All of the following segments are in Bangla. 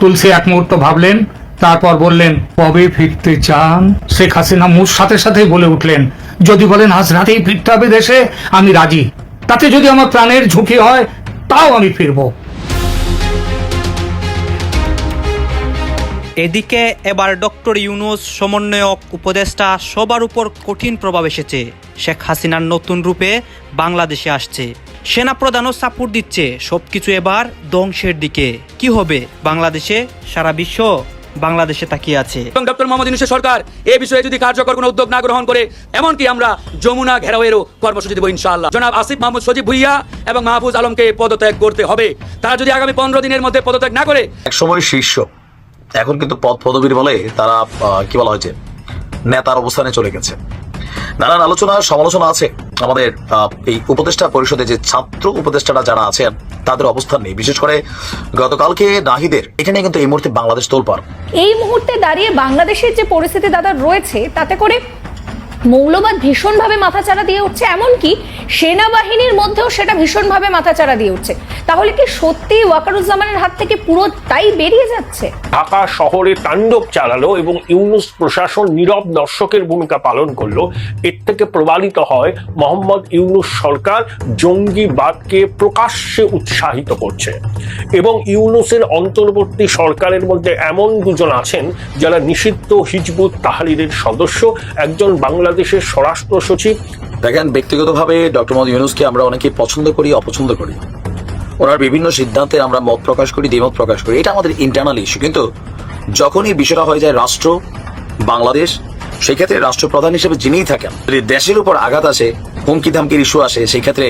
তুলসী এক মুহূর্ত ভাবলেন, তারপর বললেন, কবে ফিরতে চান? শেখ হাসিনা মুর সাথে সাথেই বলে উঠলেন, যদি বলেন আজ রাতেই ফিরতে হবে দেশে, আমি রাজি। তাতে যদি আমার প্রাণের ঝুঁকি হয়, তাও আমি ফিরবো। এদিকে এবার ডক্টর ইউনুস সমন্বয়ক উপদেষ্টা সবার উপর কঠিন প্রভাব এসেছে। শেখ হাসিনার নতুন রূপে বাংলাদেশে আসছে। সেনাপ্রধানও সাপোর্ট দিচ্ছে। সবকিছু এবার ধ্বংসের দিকে। কি হবে? বাংলাদেশে? সারা বিশ্ব বাংলাদেশে তাকিয়ে আছে। এবং ডক্টর মোহাম্মদ ইউনুসের সরকার এ বিষয়ে যদি কার্যকর কোনো উদ্যোগ না গ্রহণ করে এমনকি আমরা যমুনা ঘেরাওয়েরও কর্মসূচি দেবো ইনশাআল্লাহ। জনাব আসিফ মাহমুদ সজিব ভুইয়া এবং মাহফুজ আলমকে পদত্যাগ করতে হবে। তারা যদি আগামী পনেরো দিনের মধ্যে পদত্যাগ না করে এক সময় শীর্ষ। এখন কিন্তু পদ পদবীর বলে তারা আহ, কি বলা হয়েছে? নেতার অবস্থানে চলে গেছে। নানান আলোচনা, সমালোচনা আছে। আমাদের এই উপদেষ্টা পরিষদে যে ছাত্র উপদেষ্টারা যারা আছেন, তাদের অবস্থান নেই। বিশেষ করে গতকালকে নাহিদের এখানে কিন্তু এই মুহূর্তে বাংলাদেশ তোলপার এই মুহূর্তে দাঁড়িয়ে বাংলাদেশের যে পরিস্থিতি দাদা রয়েছে, তাতে করে মৌলবাদ ভীষণভাবে মাথাচাড়া দিয়ে উঠছে, এমনকি সেনাবাহিনীর মধ্যেও সেটা ভীষণভাবে মাথাচাড়া দিয়ে উঠছে। তাহলে কি সত্যি ওয়াকারুজ্জামানের হাত থেকে পুরোটাই বেরিয়ে যাচ্ছে? ঢাকা শহরে তাণ্ডব চালালো এবং ইউনুস প্রশাসন নীরব দর্শকের ভূমিকা পালন করল। এর থেকে প্রমাণিত হয়, মোহাম্মদ ইউনুস সরকার জঙ্গিবাদকে প্রকাশ্যে উৎসাহিত করছে। এবং ইউনুসের অন্তর্বর্তী সরকারের মধ্যে এমন দুজন আছেন যারা নিষিদ্ধ হিজবুত তাহারিরের সদস্য। একজন বাংলাদেশের স্বরাষ্ট্র সচিব। দেখেন ব্যক্তিগতভাবে ডক্টর মোহাম্মদ ইউনুসকে আমরা অনেকে পছন্দ করি অপছন্দ করি। ওনার বিভিন্ন সিদ্ধান্তে আমরা মত প্রকাশ করি দ্বিমত প্রকাশ করি। এটা আমাদের ইন্টারনাল ইস্যু কিন্তু যখনই বিষয়টা হয়ে যায় রাষ্ট্র বাংলাদেশ সেই ক্ষেত্রে রাষ্ট্রপ্রধান হিসেবে যিনিই থাকেন যদি দেশের উপর আঘাত আসে হুমকি ধামকির ইস্যু আসে সেই ক্ষেত্রে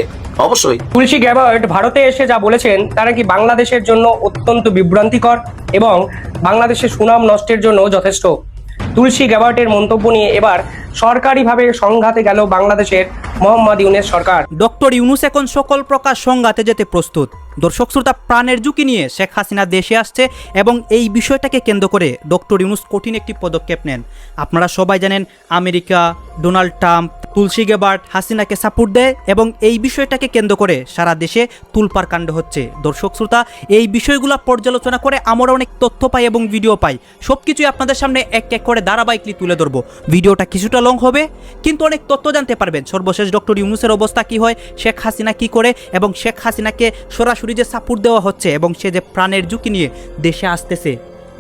অবশ্যই তুলসী গ্যাবার্ট ভারতে এসে যা বলেছেন তারা কি বাংলাদেশের জন্য অত্যন্ত বিভ্রান্তিকর এবং বাংলাদেশের সুনাম নষ্টের জন্য যথেষ্ট? তুলসী গ্যাবার্টের মন্তব্য নিয়ে এবার সরকারিভাবে সংঘাতে গেল বাংলাদেশের মোহাম্মদ ইউনেস সরকার। ডক্টর ইউনুস এখন সকল প্রকার সংঘাতে যেতে প্রস্তুত। দর্শক শ্রোতা, প্রাণের ঝুঁকি নিয়ে শেখ হাসিনা দেশে আসছে এবং এই বিষয়টাকে কেন্দ্র করে ডক্টর ইউনুস কঠিন একটি পদক্ষেপ নেন। আপনারা সবাই জানেন America, Donald Trump Tulsi Gabbard হাসিনাকে সাপোর্ট দেয় এবং এই বিষয়টাকে কেন্দ্র করে সারা দেশে তুলপার কাণ্ড হচ্ছে। দর্শক, শ্রোতা, এই বিষয়গুলো পর্যালোচনা করে আমরা অনেক তথ্য পাই এবং ভিডিও পাই। সব কিছুই আপনাদের সামনে এক এক করে ধারাবাহিকলি তুলে ধরবো। ভিডিওটা কিছুটা লং হবে, কিন্তু অনেক তথ্য জানতে পারবেন। সর্বশেষ ডক্টর ইউনুসের অবস্থা কি হয়, শেখ হাসিনা কি করে, এবং শেখ হাসিনাকে সরাসরি যে সাপোর্ট দেওয়া হচ্ছে এবং সে যে প্রাণের ঝুঁকি নিয়ে দেশে আসতেছে,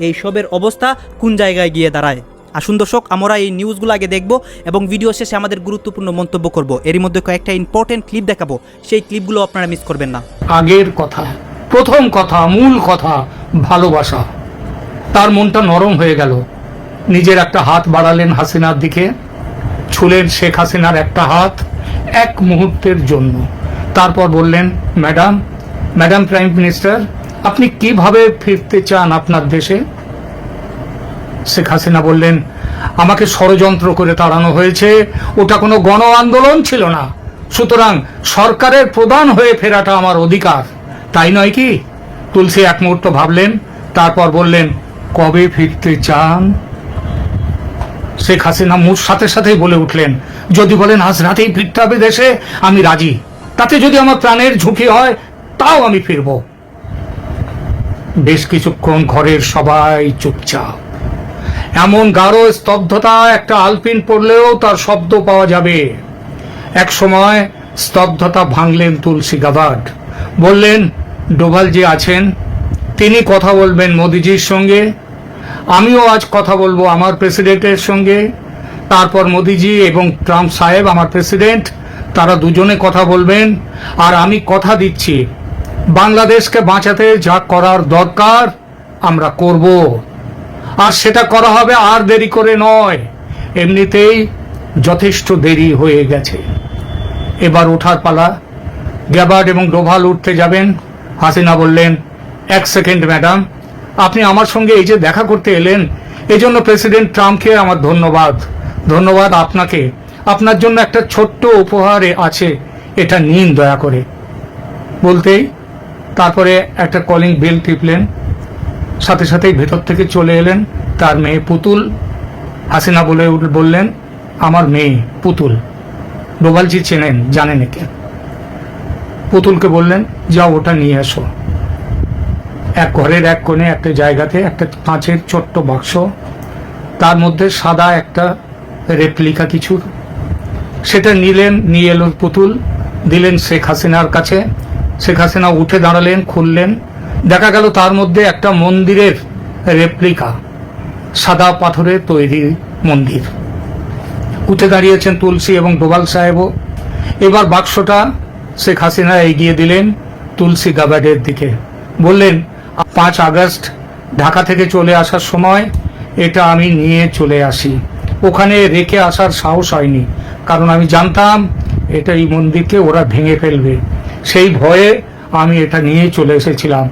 এই সবের অবস্থা কোন জায়গায় গিয়ে দাঁড়ায়? আসুন দর্শক, আমরা এই নিউজগুলো আগে দেখব এবং ভিডিও শেষে আমাদের গুরুত্বপূর্ণ মন্তব্য করব। এরই মধ্যে কয়েকটা ইম্পর্টেন্ট ক্লিপ দেখাবো। সেই ক্লিপগুলো আপনারা মিস করবেন না। আগের কথা, প্রথম কথা, মূল কথা, ভালোবাসা। তার মনটা নরম হয়ে গেল। নিজের একটা হাত বাড়ালেন হাসিনার দিকে, ছুলেন শেখ হাসিনার একটা হাত এক মুহূর্তের জন্য। তারপর বললেন ম্যাডাম ম্যাডাম প্রাইম মিনিস্টার আপনি কীভাবে ফিরতে চান আপনার দেশে? শেখ হাসিনা বললেন, আমাকে ষড়যন্ত্র করে তাড়ানো হয়েছে। ওটা কোনো গণ আন্দোলন ছিল না। সুতরাং সরকারের প্রধান হয়ে ফেরাটা আমার অধিকার। তাই নয় কি? তুলসী এক মুহূর্ত ভাবলেন, তারপর বললেন, কবে ফিরতে চান? শেখ হাসিনা মুর সাথে সাথেই বলে উঠলেন, যদি বলেন, আজ রাতেই ফিরতে হবে দেশে, আমি রাজি। তাতে যদি আমার প্রাণের ঝুঁকি হয়, তাও আমি ফিরব। বেশ কিছুক্ষণ ঘরের সবাই চুপচাপ। এমন গাঢ় স্তব্ধতা একটা আলপিন পড়লেও তার শব্দ পাওয়া যাবে। এক সময় স্তব্ধতা ভাঙলেন তুলসী গাবাড বললেন, ডোভাল যে আছেন, তিনি কথা বলবেন মোদিজির সঙ্গে। আমিও আজ কথা বলব আমার প্রেসিডেন্টের সঙ্গে। তারপর মোদিজি এবং ট্রাম্প সাহেব আমার প্রেসিডেন্ট, তারা দুজনে কথা বলবেন আর আমি কথা দিচ্ছি। বাংলাদেশকে বাঁচাতে যা করার দরকার আমরা করব। আর সেটা করা হবে আর দেরি করে নয়। এমনিতেই যথেষ্ট দেরি হয়ে গেছে। এবার ওঠার পালা। গ্যাবার্ড এবং ডোভাল উঠতে যাবেন। হাসিনা বললেন, এক সেকেন্ড, ম্যাডাম। আপনি আমার সঙ্গে এই যে দেখা করতে এলেন, এজন্য প্রেসিডেন্ট ট্রাম্পকে আমার ধন্যবাদ। ধন্যবাদ আপনাকে। আপনার জন্য একটা ছোট্ট উপহারে আছে। এটা নিন দয়া করে। বলতেই তারপরে একটা কলিং বেল টিপলেন। সাথে সাথেই ভেতর থেকে চলে এলেন তার মেয়ে পুতুল। হাসিনা বলে বললেন, আমার মেয়ে পুতুল। ডোভালজি চেনেন, জানেন একে। পুতুলকে বললেন, যাও, ওটা নিয়ে এসো। এক ঘরের এক কোণে, একটা জায়গাতে, একটা কাঁচের ছোট্ট বাক্স। তার মধ্যে সাদা একটা রেপ্লিকা কিছুর সেটা নিলেন, নিয়ে এলো পুতুল, দিলেন শেখ হাসিনার কাছে। শেখ হাসিনা উঠে দাঁড়ালেন, খুললেন দেখা গেল তার মধ্যে একটা মন্দিরের রেপ্লিকা সাদা পাথরের তৈরি মন্দির। উঠে দাঁড়িয়েছেন তুলসী এবং ডোবাল সাহেবও। এবার বাক্সটা শেখ হাসিনা এগিয়ে দিলেন তুলসী গাবার্ডের দিকে। বললেন, পাঁচ আগস্ট ঢাকা থেকে চলে আসার সময় এটা আমি নিয়ে চলে আসি। ওখানে রেখে আসার সাহস হয়নি। কারণ আমি জানতাম এটা এই মন্দিরকে ওরা ভেঙে ফেলবে। সেই ভয়ে আমি এটা নিয়ে চলে এসেছিলাম।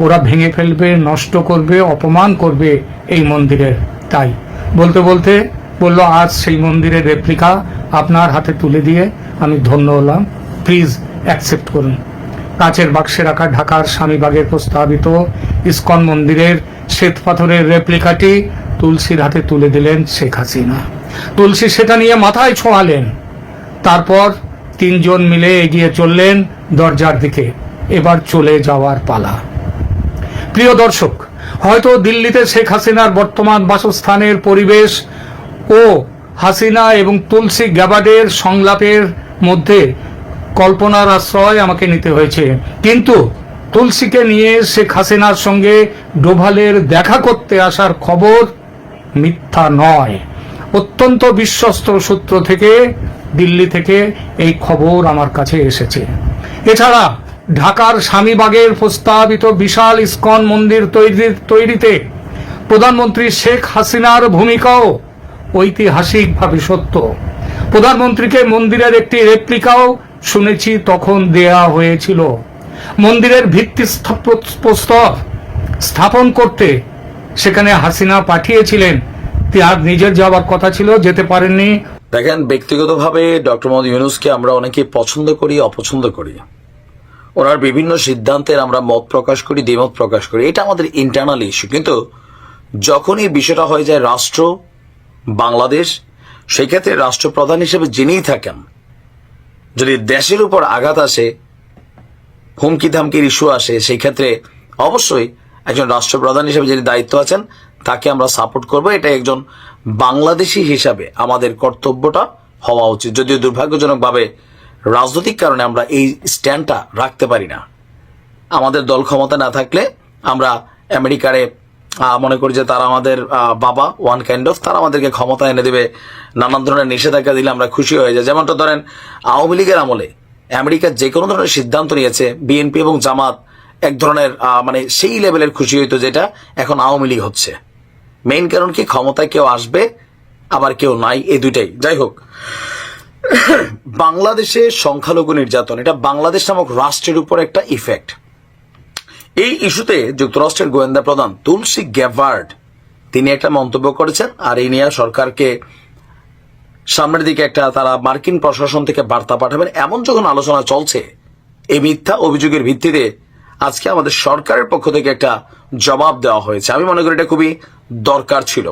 ওরা ভেঙে ফেলবে, নষ্ট করবে, অপমান করবে এই মন্দিরের তাই বলতে বলতে বলল, আজ সেই মন্দিরের রেপ্লিকা আপনার হাতে তুলে দিয়ে আমি ধন্য হলাম। প্লিজ অ্যাকসেপ্ট করুন। কাঁচের বাক্সে রাখা ঢাকার স্বামীবাগের প্রস্তাবিত ইস্কন মন্দিরের শ্বেত পাথরের রেপ্লিকাটি তুলসীর হাতে তুলে দিলেন শেখ হাসিনা। তুলসী সেটা নিয়ে মাথায় ছোঁয়ালেন। তারপর তিনজন মিলে এগিয়ে চললেন দরজার দিকে। এবার চলে যাওয়ার পালা। প্রিয় দর্শক, হয়তো দিল্লিতে শেখ হাসিনার বর্তমান বাসস্থানের পরিবেশ ও হাসিনা এবং তুলসী গ্যাবার্ডের সংলাপের মধ্যে কল্পনার আশ্রয় আমাকে নিতে হয়েছে। কিন্তু তুলসীকে নিয়ে শেখ হাসিনার সঙ্গে ডোভালের দেখা করতে আসার খবর মিথ্যা নয়। অত্যন্ত বিশ্বস্ত সূত্র থেকে, দিল্লি থেকে এই খবর আমার কাছে এসেছে। এছাড়া ঢাকার স্বামীবাগের প্রস্তাবিত বিশাল ইস্কন মন্দির তৈরি তৈরিতে প্রধানমন্ত্রী শেখ হাসিনার ভূমিকাও ঐতিহাসিকভাবে সত্য। প্রধানমন্ত্রীকে মন্দিরের একটি রেপ্লিকাও শুনেছি তখন দেয়া হয়েছিল। মন্দিরের ভিত্তি প্রস্তর স্থাপন করতে সেখানে হাসিনা পাঠিয়েছিলেন। তার নিজের যাওয়ার কথা ছিল, যেতে পারেননি। দেখেন, ব্যক্তিগতভাবে ডক্টর মোহাম্মদ ইউনুসকে আমরা অনেকে পছন্দ করি, অপছন্দ করি। ওনার বিভিন্ন সিদ্ধান্তের আমরা মত প্রকাশ করি, দ্বিমত প্রকাশ করি। এটা আমাদের ইন্টারনাল ইস্যু কিন্তু যখন এই বিষয়টা হয়ে যায় রাষ্ট্র, বাংলাদেশ সেই ক্ষেত্রে রাষ্ট্রপ্রধান হিসেবে যিনিই থাকেন, যদি দেশের উপর আঘাত আসে হুমকি ধামকির ইস্যু আসে সেই ক্ষেত্রে অবশ্যই একজন রাষ্ট্রপ্রধান হিসেবে যিনি দায়িত্ব আছেন, তাকে আমরা সাপোর্ট করব। এটা একজন বাংলাদেশি হিসাবে আমাদের কর্তব্যটা হওয়া উচিত। যদিও দুর্ভাগ্যজনকভাবে রাজনৈতিক কারণে আমরা এই স্ট্যান্ডটা রাখতে পারি না। আমাদের দল ক্ষমতা না থাকলে আমরা আমেরিকারে মনে করি যে তারা আমাদের বাবা, ওয়ান কাইন্ড অফ, তারা আমাদেরকে ক্ষমতা এনে দেবে, নানান ধরনের নিষেধাজ্ঞা দিলে আমরা খুশি হয়ে যাই। যেমনটা ধরেন, আওয়ামী লীগের আমলে আমেরিকা যে কোনো ধরনের সিদ্ধান্ত নিয়েছে, বিএনপি এবং জামাত এক ধরনের মানে সেই লেভেলের খুশি হইতো যেটা এখন আওয়ামী লীগ হচ্ছে। মেইন কারণ কি, ক্ষমতায় কেউ আসবে, আবার কেউ নাই, এই দুইটাই। যাই হোক বাংলাদেশে সংখ্যালঘু নির্যাতন, এটা বাংলাদেশ নামক রাষ্ট্রের উপর একটা ইফেক্ট এই ইস্যুতে যুক্তরাষ্ট্রের গোয়েন্দা প্রধান তুলসী গ্যাভার্ড তিনি একটা মন্তব্য করেছেন, আর এই নিয়ে সরকারকে সামনের দিকে একটা তারা মার্কিন প্রশাসন থেকে বার্তা পাঠাবেন। এমন যখন আলোচনা চলছে, এই মিথ্যা অভিযোগের ভিত্তিতে আজকে আমাদের সরকারের পক্ষ থেকে একটা জবাব দেওয়া হয়েছে। আমি মনে করি এটা খুবই দরকার ছিল।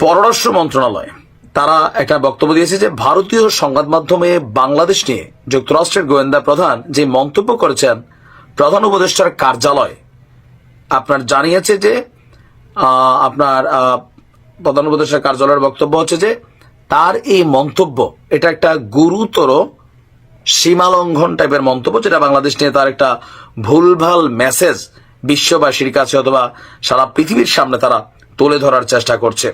পররাষ্ট্র মন্ত্রণালয় তারা একটা বক্তব্য দিয়েছে যে ভারতীয় সংবাদ মাধ্যমে বাংলাদেশ নিয়ে যুক্তরাষ্ট্রের গোয়েন্দা প্রধান যে মন্তব্য করেছেন প্রধান উপদেষ্টার কার্যালয়, আপনার জানিয়েছে যে আপনার প্রধান উপদেষ্টার কার্যালয়ের বক্তব্য হচ্ছে যে তার এই মন্তব্য, এটা একটা গুরুতর সীমালঙ্ঘন টাইপের মন্তব্য যেটা বাংলাদেশ নিয়ে তার একটা ভুলভাল মেসেজ বিশ্ববাসীর কাছে অথবা সারা পৃথিবীর সামনে তারা তুলে ধরার চেষ্টা করছে।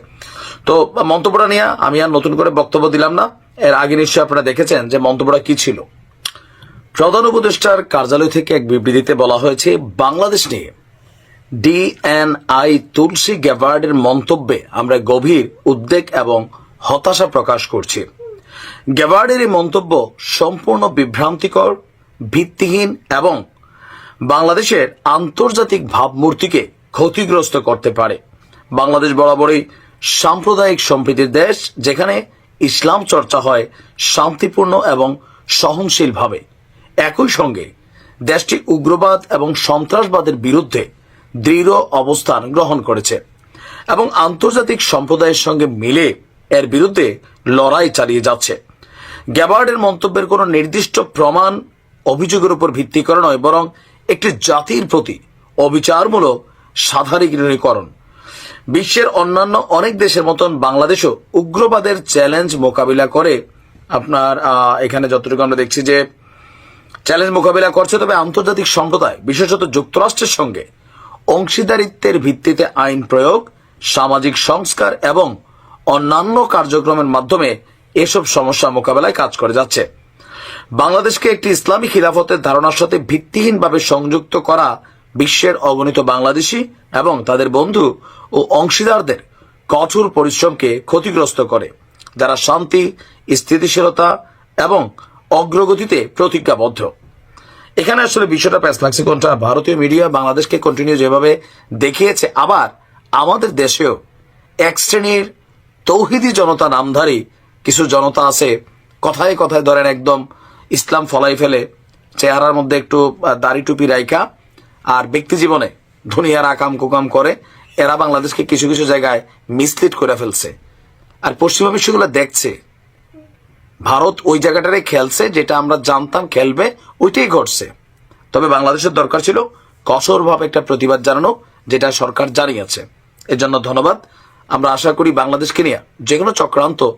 তো মন্তব্যটা নিয়ে আমি আর নতুন করে বক্তব্য দিলাম না। এর আগে নিশ্চয়ই আপনারা দেখেছেন যে মন্তব্যটা কি ছিল। প্রধান উপদেষ্টার কার্যালয় থেকে এক বিবৃতিতে বলা হয়েছে, বাংলাদেশ নিয়ে ডিএনআই তুলসী গ্যাভার্ডের মন্তব্যে আমরা গভীর উদ্বেগ এবং হতাশা প্রকাশ করছি। গ্যাভার্ডের এই মন্তব্য সম্পূর্ণ বিভ্রান্তিকর, ভিত্তিহীন এবং বাংলাদেশের আন্তর্জাতিক ভাবমূর্তিকে ক্ষতিগ্রস্ত করতে পারে। বাংলাদেশ বরাবরই সাম্প্রদায়িক সম্প্রীতির দেশ, যেখানে ইসলাম চর্চা হয় শান্তিপূর্ণ এবং সহনশীলভাবে। একই সঙ্গে দেশটি উগ্রবাদ এবং সন্ত্রাসবাদের বিরুদ্ধে দৃঢ় অবস্থান গ্রহণ করেছে এবং আন্তর্জাতিক সম্প্রদায়ের সঙ্গে মিলে এর বিরুদ্ধে লড়াই চালিয়ে যাচ্ছে। গ্যাবার্ডের মন্তব্যের কোনো নির্দিষ্ট প্রমাণ অভিযোগের উপর ভিত্তি করে নয়, বরং একটি জাতির প্রতি অবিচারমূলক সাধারণীকরণ। বিশ্বের অন্যান্য অনেক দেশের মতন বাংলাদেশও উগ্রবাদের চ্যালেঞ্জ মোকাবিলা করে। আপনার এখানে যতটুকু আমরা দেখছি যে চ্যালেঞ্জ মোকাবিলা করছে, তবে আন্তর্জাতিক সম্প্রদায়, বিশেষত যুক্তরাষ্ট্রের সঙ্গে অংশীদারিত্বের ভিত্তিতে আইন প্রয়োগ, সামাজিক সংস্কার এবং অন্যান্য কার্যক্রমের মাধ্যমে এসব সমস্যা মোকাবেলায় কাজ করে যাচ্ছে। বাংলাদেশকে একটি ইসলামী খিলাফতের ধারণার সাথে ভিত্তিহীনভাবে সংযুক্ত করা বিশ্বের অগণিত বাংলাদেশি এবং তাদের বন্ধু ও অংশীদারদের কঠোর পরিশ্রমকে ক্ষতিগ্রস্ত করে, যারা শান্তি, স্থিতিশীলতা এবং অগ্রগতিতে প্রতিজ্ঞাবদ্ধ। এখানে আসলে বিষয়টা কোনটা? ভারতীয় মিডিয়া বাংলাদেশকে কন্টিনিউ যেভাবে দেখিয়েছে, আবার আমাদের দেশেও এক শ্রেণির তৌহিদি জনতা নামধারী কিছু জনতা আছে, কথায় কথায় ধরেন একদম ইসলাম ফলাই ফেলে, চেহারার মধ্যে একটু দাড়ি টুপি রাইকা আর ব্যক্তি জীবনে দুনিয়ার আকাম কুকাম করে, এরা বাংলাদেশকে কিছু কিছু জায়গায় মিসলিড করে ফেলছে। আর পশ্চিমা বিশ্বগুলো দেখছে। ভারত ওই জায়গাটারে খেলছে যেটা আমরা জানতাম খেলবে, ওইটাই ঘটছে। তবে বাংলাদেশের দরকার ছিল কঠোরভাবে একটা প্রতিবাদ জানানো, যেটা সরকার জানিয়েছে। এর জন্য ধন্যবাদ। আমরা আশা করি বাংলাদেশকে নিয়ে যে কোনো চক্রান্ত,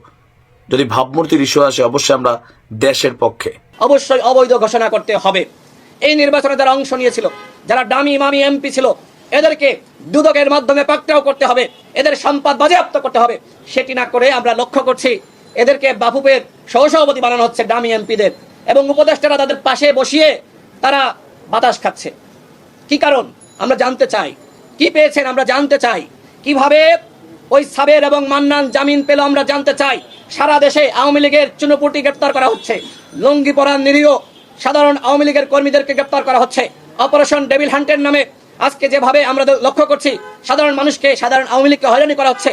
যদি ভাবমূর্তির ইস্যু আসে, অবশ্যই আমরা দেশের পক্ষে। অবশ্যই অবৈধ ঘোষণা করতে হবে। এই নির্বাচনে যারা অংশ নিয়েছিল, যারা ডামি মামি এমপি ছিল, এদেরকে দুদকের মাধ্যমে পাকটাও করতে হবে, এদের সম্পদ বাজেয়াপ্ত করতে হবে, সেটি না করে আমরা লক্ষ্য করছি এদেরকে বাফুপের সহসভাপতি বানানো হচ্ছে ডামি এমপিদের এবং উপদেষ্টারা তাদের পাশে বসিয়ে তারা বাতাস খাচ্ছে। কি কারণ? আমরা জানতে চাই। কি পেয়েছেন? আমরা জানতে চাই। কীভাবে ওই সাবের এবং মান্নান জামিন পেল আমরা জানতে চাই। সারা দেশে আওয়ামী লীগের চুনপুটি গ্রেপ্তার করা হচ্ছে। লুঙ্গি পরান নিরীহ সাধারণ আওয়ামী লীগের কর্মীদেরকে গ্রেপ্তার করা হচ্ছে। অপারেশন ডেভিল হান্টের নামে আজকে যেভাবে আমরা লক্ষ্য করছি, সাধারণ মানুষকে সাধারণ আওয়ামী লীগকে হয়রানি করা হচ্ছে,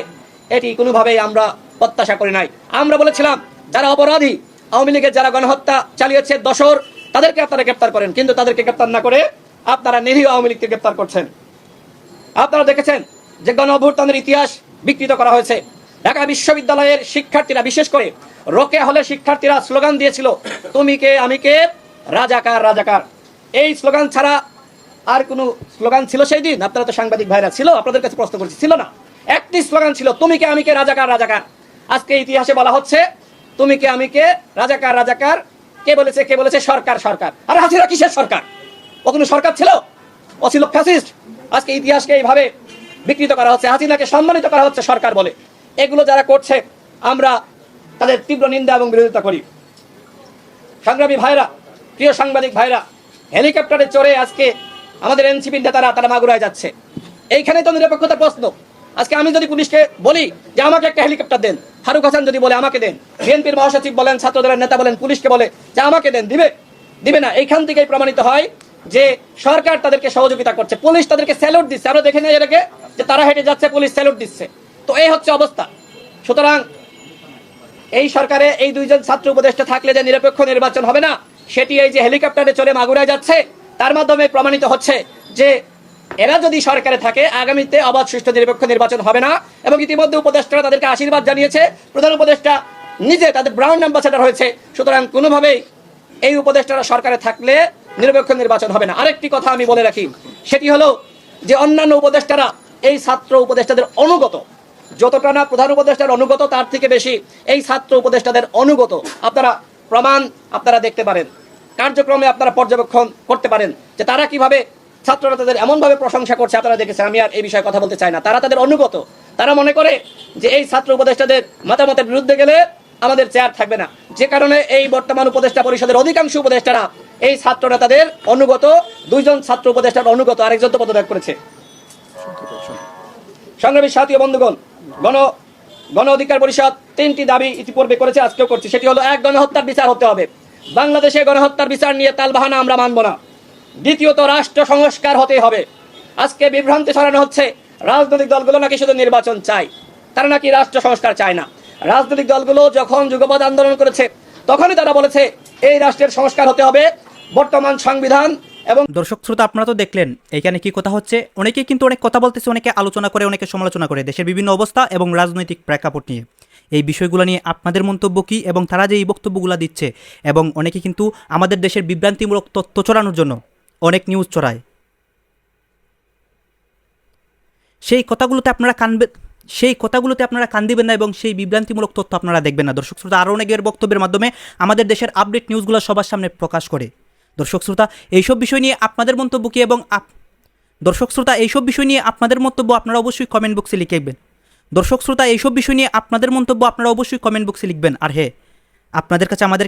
এটি কোনোভাবেই আমরা প্রত্যাশা করি নাই। আমরা বলেছিলাম, যারা অপরাধী, আওয়ামী লীগের যারা গণহত্যা চালিয়েছে দশর তাদেরকে আপনারা গ্রেপ্তার করেন, কিন্তু তাদেরকে গ্রেপ্তার না করে আপনারা নিরীহ আওয়ামী লীগকে গ্রেপ্তার করছেন। আপনারা দেখেছেন যে গণ অভ্যুত্থানের ইতিহাস বিকৃত করা হয়েছে। ঢাকা বিশ্ববিদ্যালয়ের শিক্ষার্থীরা, বিশেষ করে রোকে হলে শিক্ষার্থীরা স্লোগান দিয়েছিল, তুমি কে, আমি কে? রাজাকার রাজাকার। এই স্লোগান ছাড়া আর কোনো স্লোগান ছিল সেই দিন? আপনারা তো সাংবাদিক ভাইরা ছিল, আপনাদের কাছে প্রশ্ন করছি, ছিল না। একটি স্লোগান ছিল, তুমি কে, আমি কে, রাজাকার রাজাকার? আজকে ইতিহাসে বলা হচ্ছে, তুমি কে, আমি কে, রাজাকার রাজাকার? কে বলেছে কে বলেছে? সরকার সরকার। আর হাসিরা কিসের সরকার? ও কোনো সরকার ছিল? ও ছিল ফ্যাসিস্ট। আজকে ইতিহাসকে এইভাবে বিকৃত করা হচ্ছে, হাসিনাকে সম্মানিত করা হচ্ছে সরকার বলে। এগুলো যারা করছে, আমরা তাদের তীব্র নিন্দা এবং বিরোধিতা করি। সংগ্রামী ভাইরা প্রিয় সাংবাদিক ভাইরা, হেলিকপ্টারে চড়ে আজকে আমাদের এনসিপির নেতারা তারা মাগুরায় যাচ্ছে। এইখানে তো নিরপেক্ষতার প্রশ্ন। আজকে আমি যদি পুলিশকে বলি যে আমাকে একটা হেলিকপ্টার দেন, ফারুক হাসান যদি বলে আমাকে দেন, বিএনপির মহাসচিব বলেন, ছাত্রদলের নেতা বলেন, পুলিশকে বলে যে আমাকে দেন, দিবে? দিবে না। এইখান থেকেই প্রমাণিত হয় যে সরকার তাদেরকে সহযোগিতা করছে। পুলিশ তাদেরকে স্যালুট দিচ্ছে। আমরা দেখে নেই এটাকে যে তারা হেঁটে যাচ্ছে, পুলিশ স্যালুট দিচ্ছে। তো এই হচ্ছে অবস্থা। সুতরাং এই সরকারে এই দুইজন ছাত্র উপদেষ্টা থাকলে যে নিরপেক্ষ নির্বাচন হবে না সেটি এই যে হেলিকপ্টারে চলে মাগুরায় যাচ্ছে, তার মাধ্যমে প্রমাণিত হচ্ছে যে এরা যদি সরকারে থাকে, আগামীতে অবাধ সুষ্ঠু নিরপেক্ষ নির্বাচন হবে না। এবং ইতিমধ্যে উপদেষ্টারা তাদেরকে আশীর্বাদ জানিয়েছে। প্রধান উপদেষ্টা নিজে তাদের ব্রাউন অ্যাম্বাসেডার হয়েছে। সুতরাং কোনোভাবেই এই উপদেষ্টারা সরকারে থাকলে নিরপেক্ষ নির্বাচন হবে না। আরেকটি কথা আমি বলে রাখি, সেটি হলো যে অন্যান্য উপদেষ্টারা এই ছাত্র উপদেষ্টাদের অনুগত। যতটা না প্রধান উপদেষ্টার অনুগত, তার থেকে বেশি এই ছাত্র উপদেষ্টাদের অনুগত। আপনারা প্রমাণ আপনারা দেখতে পারেন। কার্যক্রমে আপনারা পর্যবেক্ষণ করতে পারেন যে তারা কীভাবে ছাত্ররা তাদের এমনভাবে প্রশংসা করছে, আপনারা দেখেছেন, আমি আর এই বিষয়ে কথা বলতে চাই না। তারা তাদের অনুগত। তারা মনে করে যে এই ছাত্র উপদেষ্টাদের মতামতের বিরুদ্ধে গেলে আমাদের চেয়ার থাকবে না। যে কারণে এই বর্তমান উপদেষ্টা পরিষদের অধিকাংশ উপদেষ্টারা এই ছাত্র নেতাদের অনুগত। দুইজন ছাত্র উপদেষ্টার অনুগত, আরেকজন তো পদত্যাগ করেছে। সংগ্রামী সাথীয় বন্ধুগণ, গণ গণ অধিকার পরিষদ তিনটি দাবি ইতিপূর্বে করেছে, আজকেও করছি। সেটি হলো, এক, গণহত্যার বিচার হতে হবে। বাংলাদেশে গণহত্যার বিচার নিয়ে তালবাহানা আমরা মানব না। দ্বিতীয়ত, রাষ্ট্র সংস্কার হতে হবে। আজকে বিভ্রান্তি ছড়ানো হচ্ছে, রাজনৈতিক দলগুলো নাকি শুধু নির্বাচন চায়। তারা নাকি রাষ্ট্র সংস্কার চায় না। রাজনৈতিক দলগুলো যখন যুগপৎ আন্দোলন করেছে, তখনই তারা বলেছে, এই রাষ্ট্রের সংস্কার হতে হবে। বর্তমান সংবিধান এবং দর্শক শ্রোতা, আপনারা তো দেখলেন এইখানে কি কথা হচ্ছে। অনেকে কিন্তু অনেক কথা বলতেছে, অনেকে আলোচনা করে, অনেকে সমালোচনা করে। দেশের বিভিন্ন অবস্থা এবং রাজনৈতিক প্রেক্ষাপট নিয়ে। এই বিষয়গুলো নিয়ে আপনাদের মন্তব্য কী এবং তারা যে এই বক্তব্যগুলো দিচ্ছে এবং অনেকে কিন্তু আমাদের দেশের বিভ্রান্তিমূলক তথ্য ছড়ানোর জন্য অনেক নিউজ চড়ায় সেই কথাগুলোতে আপনারা কানবে সেই কথাগুলোতে আপনারা কান দিবেন না এবং সেই বিভ্রান্তিমূলক তথ্য আপনারা দেখবেন না। দর্শক শ্রোতা আরও অনেকের বক্তব্যের মাধ্যমে আমাদের দেশের আপডেট নিউজগুলো সবার সামনে প্রকাশ করে। দর্শক শ্রোতা, এইসব বিষয় নিয়ে আপনাদের মন্তব্য কী এবং আপ দর্শক শ্রোতা, এইসব বিষয় নিয়ে আপনাদের মন্তব্য আপনারা অবশ্যই কমেন্ট বক্সে লিখবেন। দর্শক শ্রোতা, এইসব বিষয় নিয়ে আপনাদের মন্তব্য আপনারা অবশ্যই কমেন্ট বক্সে লিখবেন। আর হ্যাঁ আপনাদের কাছে আমাদের